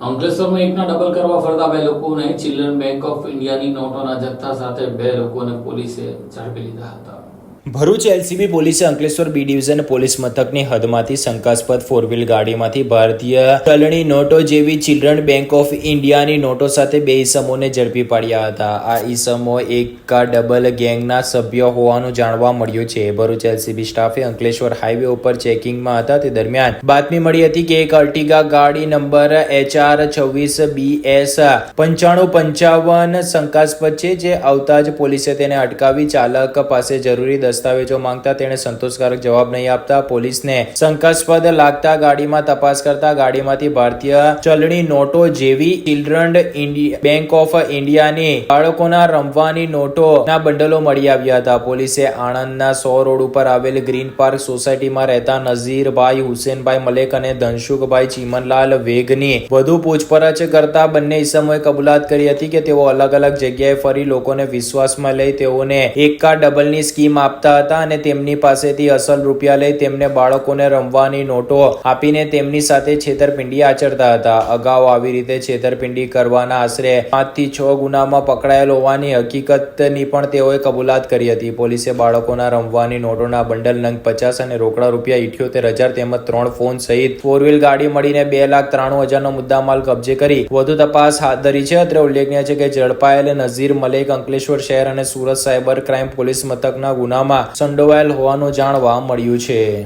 અંકલેશ્વરમાં એકના ડબલ કરવા ફરતા બે લોકોને ચિલ્ડ્રન બેંક ઓફ ઇન્ડિયાની નોટોના જથ્થા સાથે બે લોકોને પોલીસે ઝડપી લીધા હતા. ભરૂચ એલસીબી પોલીસે અંકલેશ્વર બી ડિવિઝન પોલીસ મથકની હદમાંથી શંકાસ્પદ ફોર વ્હીલ ગાડીમાંથી ભારતીય ચલણી નોટો જેવી ચિલ્ડ્રન બેંક ઓફ ઇન્ડિયાની નોટો સાથે બે ઈસમોને ઝડપી પાડ્યા હતા. આ ઈસમો એક ડબલ ગેંગના સભ્ય હોવાનું જાણવા મળ્યું છે. ભરૂચ એલસીબી સ્ટાફે અંકલેશ્વર હાઈવે ઉપર ચેકિંગમાં હતા. તે દરમિયાન બાતમી મળી હતી કે એક અર્ટિગા ગાડી નંબર એચઆર છવ્વીસ બી એસ પંચાણું પંચાવન શંકાસ્પદ છે. જે આવતા જ પોલીસે તેને અટકાવી ચાલક પાસે જરૂરી દસ્તાવેજો માંગતા તેણે સંતોષકારક જવાબ નહીં આપતા પોલીસને શંકાસ્પદ લાગતા ગાડીમાં તપાસ કરતા ગાડીમાંથી ભારતીય ચલણી નોટો જેવી ચિલ્ડ્રન બેંક ઓફ ઇન્ડિયાની બાળકોના રમવાની નોટો ના બંડલો મળી આવ્યા હતા. પોલીસે આણંદના સો રોડ ઉપર આવેલ ગ્રીન પાર્ક સોસાયટીમાં રહેતા નઝીરભાઈ, હુસેનભાઈ મલેક અને ધનસુખભાઈ ચીમનલાલ વેગની વધુ પૂછપરછ કરતા બંને ઈસમોએ કબૂલાત કરી હતી કે તેઓ અલગ અલગ જગ્યાએ ફરી લોકોને વિશ્વાસમાં લઈ તેઓને એકા ડબલની સ્કીમ આપતા હતા અને તેમની પાસેથી અસલ રૂપિયા લઈ તેમને બાળકોને રમવાની નોટો આપીને તેમની સાથે છેતરપિંડી આચરતા હતા. અગાઉ આવી રીતે છેતરપિંડી કરવાના આશરે પાંચથી છ ગુનામાં પકડાયેલ હોવાની હકીકતની પણ તેઓએ કબૂલાત કરી હતી. પોલીસે બાળકોના રમવાની નોટોના બંડલ નંગ પચાસ અને રોકડા રૂપિયા ઇઠ્યોતેર હજાર તેમજ ત્રણ ફોન સહિત ફોર વ્હીલ ગાડી મળીને બે લાખ ત્રાણું હજારનો મુદ્દામાલ કબજે કરી વધુ તપાસ હાથ ધરી છે. અત્રે ઉલ્લેખનીય છે કે ઝડપાયેલ નઝીર મલેક અંકલેશ્વર શહેર અને સુરત સાયબર ક્રાઇમ પોલીસ મથકના ગુનામાં સંડોવાયેલ હોવાનું જાણવા મળ્યું છે.